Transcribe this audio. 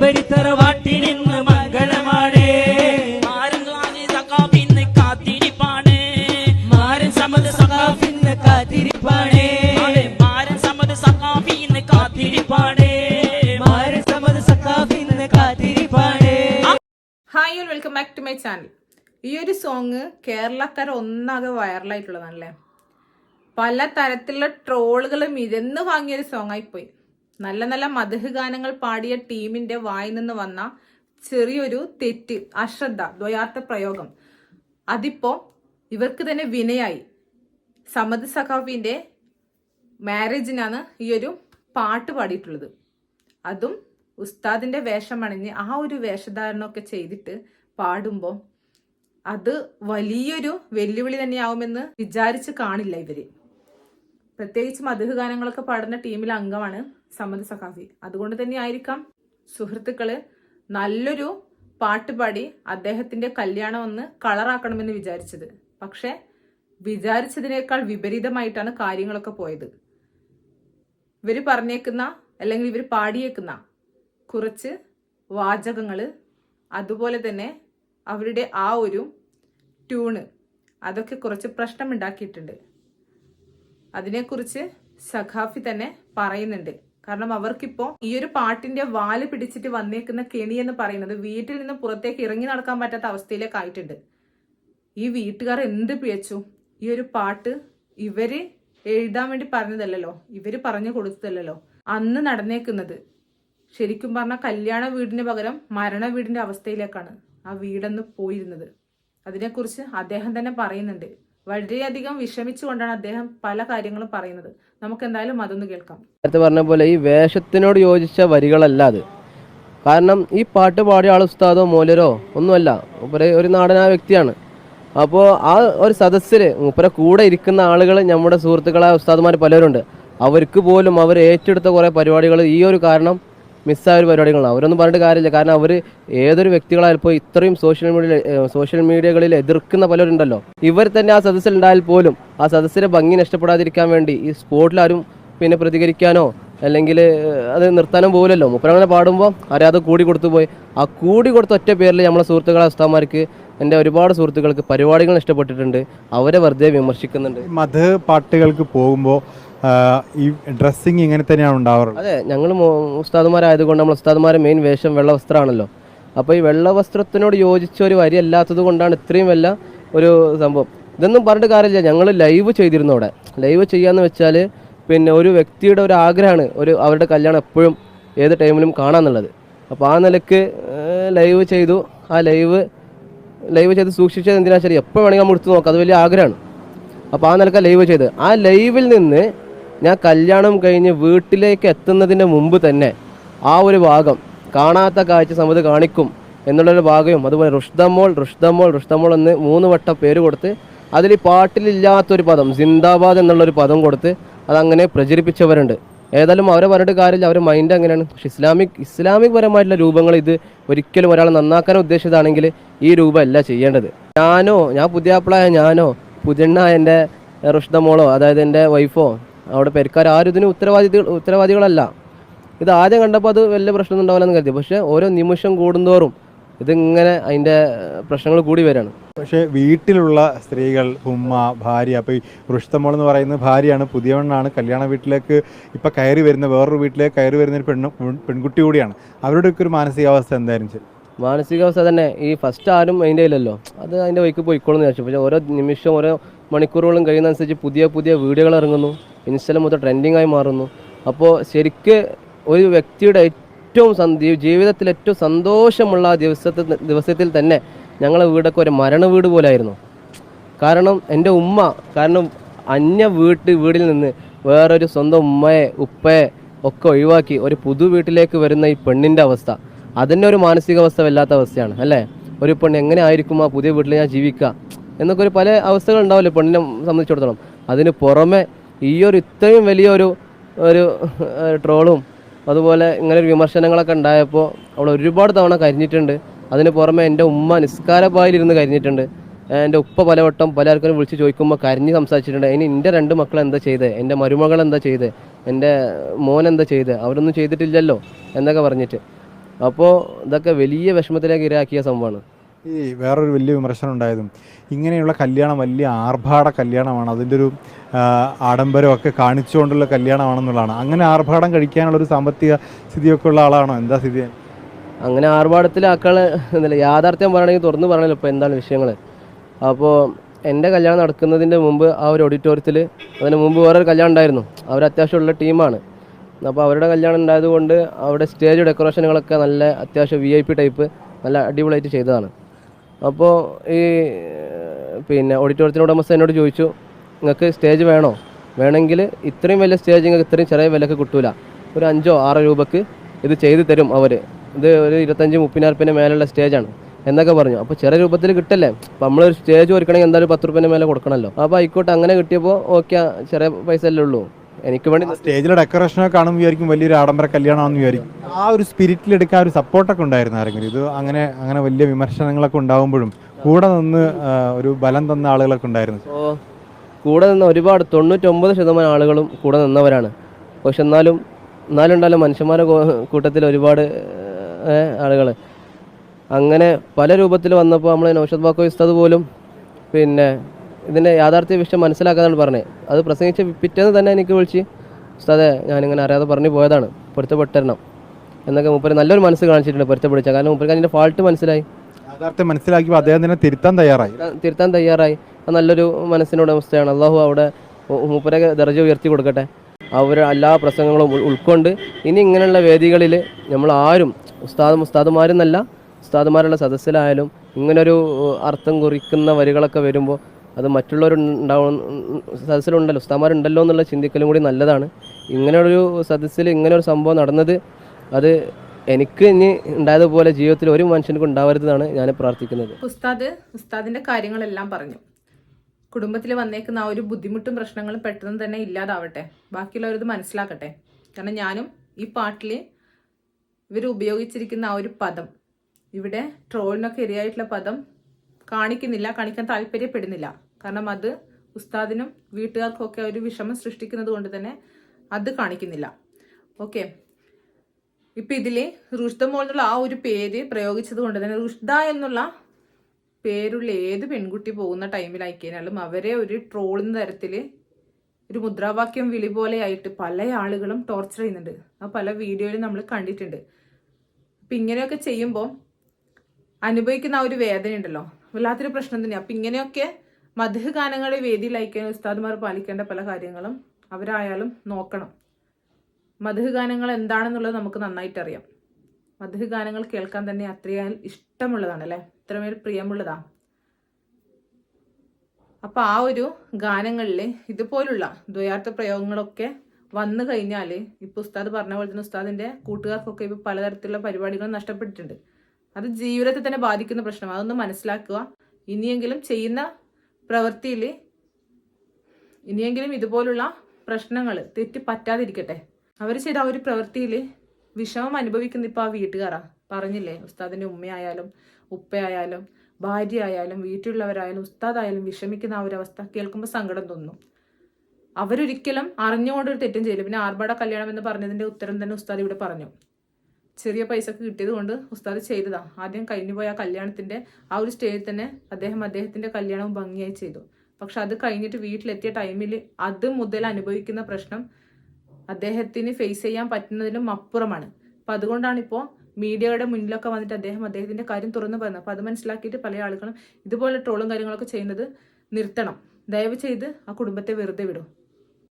ബരിത്തറവാട്ടിനിന്ന് മംഗളമാടേ മാരൻ സ്വാമി സഖാബിന്ന് കാത്തിരിപ്പാണ്. മാരൻ സമത് സഖാഫിന്ന് കാത്തിരിപ്പാണേ. ആടെ മാരൻ സമത് സഖാബിന്ന് കാത്തിരിപ്പാണ്. മാരൻ സമത് സഖാഫിന്ന് കാത്തിരിപ്പാണേ. Hi all welcome back to my channel ഈ ഒരു സോങ് കേരളക്കാർ ഒന്നാകെ വൈറലായിട്ടുള്ളതാണല്ലേ പല തരത്തിലുള്ള ട്രോളുകളും ഇരന്ന് വാങ്ങിയ ഒരു സോങ് ആയിപ്പോയി. നല്ല നല്ല മധുഹ ഗാനങ്ങൾ പാടിയ ടീമിന്റെ വായിൽ നിന്ന് വന്ന ചെറിയൊരു തെറ്റ് അശ്രദ്ധ ദ്വയാർത്ഥ പ്രയോഗം. അതിപ്പോ ഇവർക്ക് തന്നെ വിനയായി. സമദ് സഖാഫിന്റെ മാരേജിനാണ് ഈ ഒരു പാട്ട് പാടിയിട്ടുള്ളത്. അതും ഉസ്താദിന്റെ വേഷം അണിഞ്ഞ് ആ ഒരു വേഷധാരണമൊക്കെ ചെയ്തിട്ട് പാടുമ്പോൾ അത് വലിയൊരു വെല്ലുവിളി തന്നെയാവുമെന്ന് വിചാരിച്ച് കാണില്ല ഇവർ. പ്രത്യേകിച്ച് മധുഹ് ഗാനങ്ങളൊക്കെ പാടുന്ന ടീമിലെ അംഗമാണ് സമദ് സഖാഫി. അതുകൊണ്ട് തന്നെ ആയിരിക്കാം സുഹൃത്തുക്കൾ നല്ലൊരു പാട്ട് പാടി അദ്ദേഹത്തിന്റെ കല്യാണം ഒന്ന് കളറാക്കണമെന്ന് വിചാരിച്ചത്. പക്ഷെ വിചാരിച്ചതിനേക്കാൾ വിപരീതമായിട്ടാണ് കാര്യങ്ങളൊക്കെ പോയത്. ഇവർ പറഞ്ഞേക്കുന്ന അല്ലെങ്കിൽ ഇവർ പാടിയേക്കുന്ന കുറച്ച് വാചകങ്ങൾ അതുപോലെ തന്നെ അവരുടെ ആ ഒരു ട്യൂണ് അതൊക്കെ കുറച്ച് പ്രശ്നമുണ്ടാക്കിയിട്ടുണ്ട്. അതിനെക്കുറിച്ച് സഖാഫി തന്നെ പറയുന്നുണ്ട്. കാരണം അവർക്കിപ്പോ ഈ ഒരു പാട്ടിന്റെ വാൽ പിടിച്ചിട്ട് വന്നേക്കുന്ന കെണി എന്ന് പറയുന്നത് വീട്ടിൽ നിന്ന് പുറത്തേക്ക് ഇറങ്ങി നടക്കാൻ പറ്റാത്ത അവസ്ഥയിലേക്ക് ആയിട്ടുണ്ട്. ഈ വീട്ടുകാർ എന്ത് പിഴച്ചു? ഈ ഒരു പാട്ട് ഇവർ എഴുതാൻ വേണ്ടി പറഞ്ഞതല്ലല്ലോ. ഇവർ പറഞ്ഞു കൊടുത്തതല്ലല്ലോ. അന്ന് നടന്നേക്കുന്നത് ശരിക്കും പറഞ്ഞാൽ കല്യാണ വീടിന് പകരം മരണ വീടിന്റെ അവസ്ഥയിലേക്കാണ് ആ വീടന്ന് പോയിരുന്നത്. അതിനെക്കുറിച്ച് അദ്ദേഹം തന്നെ പറയുന്നുണ്ട്. വളരെയധികം വിഷമിച്ചുകൊണ്ടാണ് അദ്ദേഹം പല കാര്യങ്ങളും പറയുന്നത്. നമുക്ക് എന്തായാലും അതൊന്ന് കേൾക്കാം. നേരത്തെ പറഞ്ഞ പോലെ ഈ വേഷത്തിനോട് യോജിച്ച വരികളല്ല അത്. കാരണം ഈ പാട്ട് പാടിയ ആൾ ഉസ്താദോ മൂലരോ ഒന്നുമല്ല. മൂപ്പര് ഒരു നാടനായ വ്യക്തിയാണ്. അപ്പോൾ ആ ഒരു സദസ്സിൽ മൂപ്പരെ കൂടെ ഇരിക്കുന്ന ആളുകൾ നമ്മുടെ സുഹൃത്തുക്കളായ ഉസ്താദുമാർ പലരുണ്ട്. അവർക്ക് പോലും അവർ ഏറ്റെടുത്ത കുറേ പരിപാടികൾ ഈ ഒരു കാരണം മിസ്സായ ഒരു പരിപാടികളാണ്. അവരൊന്നും പറഞ്ഞിട്ട് കാര്യമില്ല. കാരണം അവർ ഏതൊരു വ്യക്തികളായാലും ഇപ്പോൾ ഇത്രയും സോഷ്യൽ മീഡിയ സോഷ്യൽ മീഡിയകളിൽ എതിർക്കുന്ന പലരുണ്ടല്ലോ. ഇവർ തന്നെ ആ സദസ്സിൽ ഉണ്ടായാൽ പോലും ആ സദസ്സിലെ ഭംഗി നഷ്ടപ്പെടാതിരിക്കാൻ വേണ്ടി ഈ സ്പോട്ടിൽ ആരും പിന്നെ പ്രതികരിക്കാനോ അല്ലെങ്കിൽ അത് നിർത്താനും പോകില്ലല്ലോ മുപ്പരങ്ങനെ പാടുമ്പോൾ ആരാത് കൂടി കൊടുത്തു പോയി. ആ കൂടി കൊടുത്ത ഒറ്റ പേരിൽ നമ്മളെ സുഹൃത്തുക്കളെ ഉസ്താമാർക്ക് എന്റെ ഒരുപാട് സുഹൃത്തുക്കൾക്ക് പരിപാടികൾ ഇഷ്ടപ്പെട്ടിട്ടുണ്ട് അവരെ വെറുതെ വിമർശിക്കുന്നുണ്ട്. മധു പാട്ടുകൾക്ക് പോകുമ്പോൾ ഈ ഡ്രസ്സിങ് ഇങ്ങനെ തന്നെയാണ് ഉണ്ടാവാറുള്ളത് അതെ ഞങ്ങൾ ഉസ്താദുമാരായതുകൊണ്ട് നമ്മൾ ഉസ്താദുമാരെ മെയിൻ വേഷം വെള്ള വസ്ത്രമാണല്ലോ. അപ്പോൾ ഈ വെള്ള വസ്ത്രത്തിനോട് യോജിച്ച ഒരു വരി അല്ലാത്തത് കൊണ്ടാണ് ഇത്രയും വല്ല ഒരു സംഭവം. ഇതൊന്നും പറഞ്ഞിട്ട് കാര്യമില്ല ഞങ്ങൾ ലൈവ് ചെയ്തിരുന്നു അവിടെ. ലൈവ് ചെയ്യാന്ന് വെച്ചാൽ പിന്നെ ഒരു വ്യക്തിയുടെ ഒരു ആഗ്രഹമാണ് ഒരു അവരുടെ കല്യാണം എപ്പോഴും ഏത് ടൈമിലും കാണാന്നുള്ളത്. അപ്പോൾ ആ നിലയ്ക്ക് ലൈവ് ചെയ്തു. ആ ലൈവ് ലൈവ് ചെയ്ത് സൂക്ഷിച്ചത് എന്തിനാ ശരി എപ്പോൾ വേണമെങ്കിൽ നമ്മൾ എടുത്ത് നോക്കാം. അത് വലിയ ആഗ്രഹമാണ്. അപ്പോൾ ആ നിലയ്ക്ക് ലൈവ് ചെയ്ത് ആ ലൈവിൽ നിന്ന് ഞാൻ കല്യാണം കഴിഞ്ഞ് വീട്ടിലേക്ക് എത്തുന്നതിന് മുമ്പ് തന്നെ ആ ഒരു ഭാഗം കാണാത്ത കാഴ്ച സമിതി കാണിക്കും എന്നുള്ളൊരു ഭാഗവും അതുപോലെ റുഷ്ദമോൾ റുഷ്ദമോൾ റുഷ്ദമോൾ എന്ന് മൂന്ന് വട്ടം പേര് കൊടുത്ത് അതിൽ പാട്ടിലില്ലാത്തൊരു പദം സിന്ദാബാദ് എന്നുള്ളൊരു പദം കൊടുത്ത് അതങ്ങനെ പ്രചരിപ്പിച്ചവരുണ്ട്. ഏതായാലും അവരെ പറഞ്ഞിട്ട് കാര്യമില്ല അവരുടെ മൈൻഡ് അങ്ങനെയാണ്. പക്ഷെ ഇസ്ലാമിക് ഇസ്ലാമിക് പരമായിട്ടുള്ള രൂപങ്ങൾ ഇത് ഒരിക്കലും ഒരാൾ നന്നാക്കാൻ ഉദ്ദേശിച്ചതാണെങ്കിൽ ഈ രൂപമല്ല ചെയ്യേണ്ടത്. ഞാനോ ഞാൻ പുതിയ ആപ്പിളായ ഞാനോ പുതിയ എന്റെ റുഷ്ദമോളോ അതായത് എന്റെ വൈഫോ അവിടെ പെരക്കാർ ആരും ഇതിന് ഉത്തരവാദികൾ ഉത്തരവാദികളല്ല. ഇത് ആദ്യം കണ്ടപ്പോൾ അത് വലിയ പ്രശ്നമൊന്നും ഉണ്ടാവില്ലെന്ന് കരുതി. പക്ഷേ ഓരോ നിമിഷം കൂടുന്തോറും ഇതിങ്ങനെ അതിന്റെ പ്രശ്നങ്ങൾ കൂടി വരാണ്. പക്ഷേ വീട്ടിലുള്ള സ്ത്രീകൾ ഉമ്മ ഭാര്യ അപ്പോൾ ഈ വൃഷ്ടമോൾ എന്ന് പറയുന്ന ഭാര്യയാണ് പുതിയവണ്ണാണ് കല്യാണ വീട്ടിലേക്ക് ഇപ്പം കയറി വരുന്ന വേറൊരു വീട്ടിലേക്ക് കയറി വരുന്ന ഒരു പെണ്ണു പെൺകുട്ടി കൂടിയാണ്. അവരുടെയൊക്കെ ഒരു മാനസികാവസ്ഥ എന്തായാലും ശരി. മാനസികാവസ്ഥ തന്നെ. ഈ ഫസ്റ്റ് ആരും അതിന്റെ ഇല്ലല്ലോ. അത് അതിന്റെ വഴിക്ക് പോയിക്കോളും എന്ന് വിചാരിച്ചു. പക്ഷേ ഓരോ നിമിഷം ഓരോ മണിക്കൂറുകളും കഴിയുന്നതനുസരിച്ച് പുതിയ പുതിയ വീഡിയോകൾ ഇറങ്ങുന്നു. ഇൻസ്റ്റയിൽ മൊത്തം ട്രെൻഡിങ് ആയി മാറുന്നു. അപ്പോൾ ശരിക്ക് ഒരു വ്യക്തിയുടെ ഏറ്റവും ജീവിതത്തിൽ ഏറ്റവും സന്തോഷമുള്ള ദിവസത്തിൽ ദിവസത്തിൽ തന്നെ ഞങ്ങളെ വീടൊക്കെ ഒരു മരണ വീട് പോലായിരുന്നു. കാരണം എന്റെ ഉമ്മ കാരണം അന്യ വീട്ട് വീടിൽ നിന്ന് വേറൊരു സ്വന്തം ഉമ്മയെ ഉപ്പയെ ഒക്കെ ഒഴിവാക്കി ഒരു പുതു വീട്ടിലേക്ക് വരുന്ന ഈ പെണ്ണിന്റെ അവസ്ഥ. അതിന്റെ ഒരു മാനസികാവസ്ഥ വല്ലാത്ത അവസ്ഥയാണ് അല്ലേ? ഒരു പെണ്ണ് എങ്ങനെ ആയിരിക്കും ആ പുതിയ വീട്ടിൽ ഞാൻ ജീവിക്കുക? എന്നൊക്കെ ഒരു പല അവസ്ഥകൾ ഉണ്ടാവില്ലേ പെണ്ണിനെ സംബന്ധിച്ചിടത്തോളം. അതിന് പുറമെ ഈ ഒരു ഇത്രയും വലിയൊരു ഒരു ട്രോളും അതുപോലെ ഇങ്ങനെ ഒരു വിമർശനങ്ങളൊക്കെ ഉണ്ടായപ്പോൾ അവൾ ഒരുപാട് തവണ കരിഞ്ഞിട്ടുണ്ട്. അതിന് പുറമെ എന്റെ ഉമ്മ നിസ്കാരപ്പായിലിരുന്ന് കരിഞ്ഞിട്ടുണ്ട്. എന്റെ ഉപ്പ പലവട്ടം പല ആൾക്കാരും വിളിച്ച് ചോദിക്കുമ്പോൾ കരഞ്ഞ് സംസാരിച്ചിട്ടുണ്ട്. ഇനി എന്റെ രണ്ട് മക്കൾ എന്താ ചെയ്തത് എന്റെ മരുമകൾ എന്താ ചെയ്തത് എന്റെ മോൻ എന്താ ചെയ്തത് അവരൊന്നും ചെയ്തിട്ടില്ലല്ലോ എന്നൊക്കെ പറഞ്ഞിട്ട്. അപ്പോൾ ഇതൊക്കെ വലിയ വിഷമത്തിലേക്ക് ഇരയാക്കിയ സംഭവമാണ്. ഈ വേറൊരു വലിയ വിമർശനം ഉണ്ടായതും. ഇങ്ങനെയുള്ള കല്യാണം വലിയ ആർഭാട കല്യാണമാണ്. അതിന്റെ ഒരു ആഡംബരമൊക്കെ കാണിച്ചുകൊണ്ടുള്ള കല്യാണമാണെന്നുള്ളതാണ്. അങ്ങനെ ആർഭാടം കഴിക്കാനുള്ള ഒരു സാമ്പത്തിക സ്ഥിതിയൊക്കെ ഉള്ള ആളാണോ? എന്താ സ്ഥിതി? അങ്ങനെ ആർഭാടത്തിലാക്കാൾ എന്നല്ല യാഥാർത്ഥ്യം പറയണമെങ്കിൽ തുറന്നു പറയണല്ലോ ഇപ്പോൾ എന്താണ് വിഷയങ്ങൾ അപ്പോൾ എന്റെ കല്യാണം നടക്കുന്നതിന്റെ മുമ്പ് ആ ഒരു ഓഡിറ്റോറിയത്തിൽ അതിന് മുമ്പ് വേറൊരു കല്യാണം ഉണ്ടായിരുന്നു. അവർ അത്യാവശ്യമുള്ള ടീമാണ്. അപ്പോൾ അവരുടെ കല്യാണം ഉണ്ടായതുകൊണ്ട് അവിടെ സ്റ്റേജ് ഡെക്കറേഷനുകളൊക്കെ നല്ല അത്യാവശ്യം വി ഐ പി ടൈപ്പ് നല്ല അടിപൊളിയായിട്ട് ചെയ്തതാണ്. അപ്പോൾ ഈ പിന്നെ ഓഡിറ്റോറിയത്തിന്റെ ഉടമസ്ഥ എന്നോട് ചോദിച്ചു നിങ്ങൾക്ക് സ്റ്റേജ് വേണോ? വേണമെങ്കിൽ ഇത്രയും വലിയ സ്റ്റേജ് നിങ്ങൾക്ക് ഇത്രയും ചെറിയ വിലക്ക് കിട്ടൂല. ഒരു അഞ്ചോ ആറോ രൂപക്ക് ഇത് ചെയ്തു തരും അവർ ഇത് ഒരു ഇരുപത്തഞ്ച് മുപ്പതിനായിരപ്പിന്റെ മേലെയുള്ള സ്റ്റേജാണ് എന്നൊക്കെ പറഞ്ഞു. അപ്പോൾ ചെറിയ രൂപത്തിൽ കിട്ടല്ലേ? അപ്പോൾ നമ്മളൊരു സ്റ്റേജ് ഒരുക്കണമെങ്കിൽ എന്തായാലും പത്ത് റുപ്യന്റെ മേലെ കൊടുക്കണമല്ലോ. അപ്പോൾ ആയിക്കോട്ടെ അങ്ങനെ കിട്ടിയപ്പോൾ ഓക്കെ ചെറിയ പൈസ അല്ലേ ഉള്ളൂ. എനിക്ക് വേണ്ടി സ്റ്റേജിലെ ഡെക്കറേഷനൊക്കെ കാണുമ്പോൾ വിചാരിക്കും വലിയൊരു ആഡംബര കല്യാണമാണെന്ന് വിചാരിക്കും. ആ ഒരു സ്പിരിറ്റിൽ എടുക്കാൻ ഒരു സപ്പോർട്ടൊക്കെ ഉണ്ടായിരുന്നു ആരെങ്കിലും? ഇത് അങ്ങനെ അങ്ങനെ വലിയ വിമർശനങ്ങളൊക്കെ ഉണ്ടാകുമ്പോഴും കൂടെ നിന്ന് ഒരു ബലം തന്ന ആളുകളൊക്കെ ഉണ്ടായിരുന്നു. കൂടെ നിന്ന് ഒരുപാട് തൊണ്ണൂറ്റൊമ്പത് ശതമാനം ആളുകളും കൂടെ നിന്നവരാണ്. പക്ഷെ എന്നാലും എന്നാലും ഉണ്ടല്ലോ മനുഷ്യന്മാരുടെ കൂട്ടത്തിൽ ഒരുപാട് ആളുകൾ അങ്ങനെ പല രൂപത്തിൽ വന്നപ്പോൾ നമ്മൾ നൗഷദ് ബാക്കോ ഉസ്താദ് പോലും പിന്നെ ഇതിന്റെ യാഥാർത്ഥ്യ വിഷയം മനസ്സിലാക്കാന്നാണ് പറഞ്ഞത് അത് പ്രസംഗിച്ച് പിറ്റേന്ന് തന്നെ എനിക്ക് വിളിച്ച് ഉസ്താദെ ഞാനിങ്ങനെ അറിയാതെ പറഞ്ഞു പോയതാണ് പൊരുത്തപ്പെട്ടരണം. എന്നൊക്കെ മൂപ്പര് നല്ലൊരു മനസ്സ് കാണിച്ചിട്ടുണ്ട് പൊരുത്തപ്പെടിച്ച കാരണം മൂപ്പർക്ക് അതിന്റെ ഫാൾട്ട് മനസ്സിലായി. യാഥാർത്ഥ്യം മനസ്സിലാക്കിയപ്പോൾ അദ്ദേഹം തന്നെ തിരുത്താൻ തയ്യാറായി. തിരുത്താൻ- തയ്യാറായി. അത് നല്ലൊരു മനസ്സിനോട് അവസ്ഥയാണ് അള്ളാഹു അവിടെ മൂപ്പരെ ദർജ ഉയർത്തി കൊടുക്കട്ടെ. അവർ എല്ലാ പ്രസംഗങ്ങളും ഉൾക്കൊണ്ട് ഇനി ഇങ്ങനെയുള്ള വേദികളിൽ നമ്മൾ ആരും ഉസ്താദ് ഉസ്താദുമാരെന്നല്ല ഉസ്താദുമാരുടെ സദസ്സിലായാലും ഇങ്ങനൊരു അർത്ഥം കുറിക്കുന്ന വരികളൊക്കെ വരുമ്പോൾ അത് മറ്റുള്ളവരുണ്ടാവും സദസ്സിലുണ്ടല്ലോ ഉസ്താമാരുണ്ടല്ലോ എന്നുള്ള ചിന്തിക്കലും കൂടി നല്ലതാണ്. ഇങ്ങനെയൊരു സദസ്സിൽ ഇങ്ങനെ ഒരു സംഭവം നടന്നത് അത് എനിക്ക് ഇനി ഉണ്ടായതുപോലെ ജീവിതത്തിൽ ഒരു മനുഷ്യനും ഉണ്ടാവരുതെന്നാണ് ഞാൻ പ്രാർത്ഥിക്കുന്നത്. ഉസ്താദ് ഉസ്താദിന്റെ കാര്യങ്ങളെല്ലാം പറഞ്ഞു. കുടുംബത്തിൽ വന്നേക്കുന്ന ആ ഒരു ബുദ്ധിമുട്ടും പ്രശ്നങ്ങളും പെട്ടെന്ന് തന്നെ ഇല്ലാതാവട്ടെ. ബാക്കിയുള്ളവരത് മനസ്സിലാക്കട്ടെ. കാരണം ഞാനും ഈ പാട്ടിൽ ഇവർ ഉപയോഗിച്ചിരിക്കുന്ന ആ ഒരു പദം ഇവിടെ ട്രോളിനൊക്കെ ഇരയായിട്ടുള്ള പദം കാണിക്കുന്നില്ല കാണിക്കാൻ താല്പര്യപ്പെടുന്നില്ല. കാരണം അത് ഉസ്താദിനും വീട്ടുകാർക്കൊക്കെ ഒരു വിഷമം സൃഷ്ടിക്കുന്നത് കൊണ്ട് തന്നെ അത് കാണിക്കുന്നില്ല. ഓക്കെ ഇപ്പൊ ഇതിൽ റുഷ്ദ എന്നുള്ള ആ ഒരു പേര് പ്രയോഗിച്ചത് കൊണ്ട് തന്നെ റുഷ്ദ എന്നുള്ള പേരുള്ള ഏത് പെൺകുട്ടി പോകുന്ന ടൈമിലായിക്കഴിഞ്ഞാലും അവരെ ഒരു ട്രോളുന്ന തരത്തിൽ ഒരു മുദ്രാവാക്യം വിളി പോലെയായിട്ട് പല ആളുകളും ടോർച്ചർ ചെയ്യുന്നുണ്ട്. ആ പല വീഡിയോയിലും നമ്മൾ കണ്ടിട്ടുണ്ട്. അപ്പൊ ഇങ്ങനെയൊക്കെ ചെയ്യുമ്പോൾ അനുഭവിക്കുന്ന ആ ഒരു വേദന ഉണ്ടല്ലോ വല്ലാത്തൊരു പ്രശ്നം തന്നെയാണ് അപ്പൊ ഇങ്ങനെയൊക്കെ മധു ഗാനങ്ങളെ വേദിയിലയക്കാൻ ഉസ്താദ്മാർ പാലിക്കേണ്ട പല കാര്യങ്ങളും അവരായാലും നോക്കണം. മധു ഗാനങ്ങൾ എന്താണെന്നുള്ളത് നമുക്ക് നന്നായിട്ട് അറിയാം മധു ഗാനങ്ങൾ കേൾക്കാൻ തന്നെ അത്രയാൽ ഇഷ്ടമുള്ളതാണ് അല്ലേ? അത്രമേൽ പ്രിയമുള്ളതാണ് അപ്പൊ ആ ഒരു ഗാനങ്ങളിൽ ഇതുപോലുള്ള ദ്വയാർത്ഥ പ്രയോഗങ്ങളൊക്കെ വന്നു കഴിഞ്ഞാൽ ഇപ്പൊ ഉസ്താദ് പറഞ്ഞ പോലെ തന്നെ ഉസ്താദിന്റെ കൂട്ടുകാർക്കൊക്കെ ഇപ്പൊ പലതരത്തിലുള്ള പരിപാടികൾ നഷ്ടപ്പെട്ടിട്ടുണ്ട്. അത് ജീവിതത്തെ തന്നെ ബാധിക്കുന്ന പ്രശ്നം അതൊന്ന് മനസ്സിലാക്കുക. ഇനിയെങ്കിലും ചെയ്യുന്ന പ്രവൃത്തിയിൽ ഇനിയെങ്കിലും ഇതുപോലുള്ള പ്രശ്നങ്ങൾ തെറ്റി പറ്റാതിരിക്കട്ടെ. അവർ ചെയ്ത ആ ഒരു പ്രവൃത്തിയിൽ വിഷമം അനുഭവിക്കുന്ന ഇപ്പോൾ ആ വീട്ടുകാരാ. പറഞ്ഞില്ലേ ഉസ്താദിന്റെ ഉമ്മയായാലും ഉപ്പയായാലും ഭാര്യ ആയാലും വീട്ടിലുള്ളവരായാലും ഉസ്താദായാലും വിഷമിക്കുന്ന ആ ഒരു അവസ്ഥ കേൾക്കുമ്പോൾ സങ്കടം തോന്നുന്നു അവരൊരിക്കലും അറിഞ്ഞുകൊണ്ട് ഒരു തെറ്റും ചെയ്യില്ല. പിന്നെ ആർഭാട കല്യാണം എന്ന് പറഞ്ഞതിന്റെ ഉത്തരം തന്നെ ഉസ്താദ് ഇവിടെ പറഞ്ഞു. ചെറിയ പൈസക്ക് കിട്ടിയത് കൊണ്ട് ഉസ്താദ് ചെയ്തതാണ് ആദ്യം കഴിഞ്ഞു പോയ ആ കല്യാണത്തിന്റെ ആ ഒരു സ്റ്റേജിൽ തന്നെ അദ്ദേഹം അദ്ദേഹത്തിന്റെ കല്യാണവും ഭംഗിയായി ചെയ്തു. പക്ഷെ അത് കഴിഞ്ഞിട്ട് വീട്ടിലെത്തിയ ടൈമിൽ അത് മുതൽ അനുഭവിക്കുന്ന പ്രശ്നം അദ്ദേഹത്തിന് ഫേസ് ചെയ്യാൻ പറ്റുന്നതിലും അപ്പുറമാണ്. അപ്പൊ അതുകൊണ്ടാണ് ഇപ്പോൾ മീഡിയയുടെ മുന്നിലൊക്കെ വന്നിട്ട് അദ്ദേഹം അദ്ദേഹത്തിന്റെ കാര്യം തുറന്നു പറയുന്നത്. അപ്പൊ അത് മനസ്സിലാക്കിയിട്ട് പല ആളുകളും ഇതുപോലെ ട്രോളും കാര്യങ്ങളൊക്കെ ചെയ്യുന്നത് നിർത്തണം. ദയവ് ചെയ്ത് ആ കുടുംബത്തെ വെറുതെ വിടും.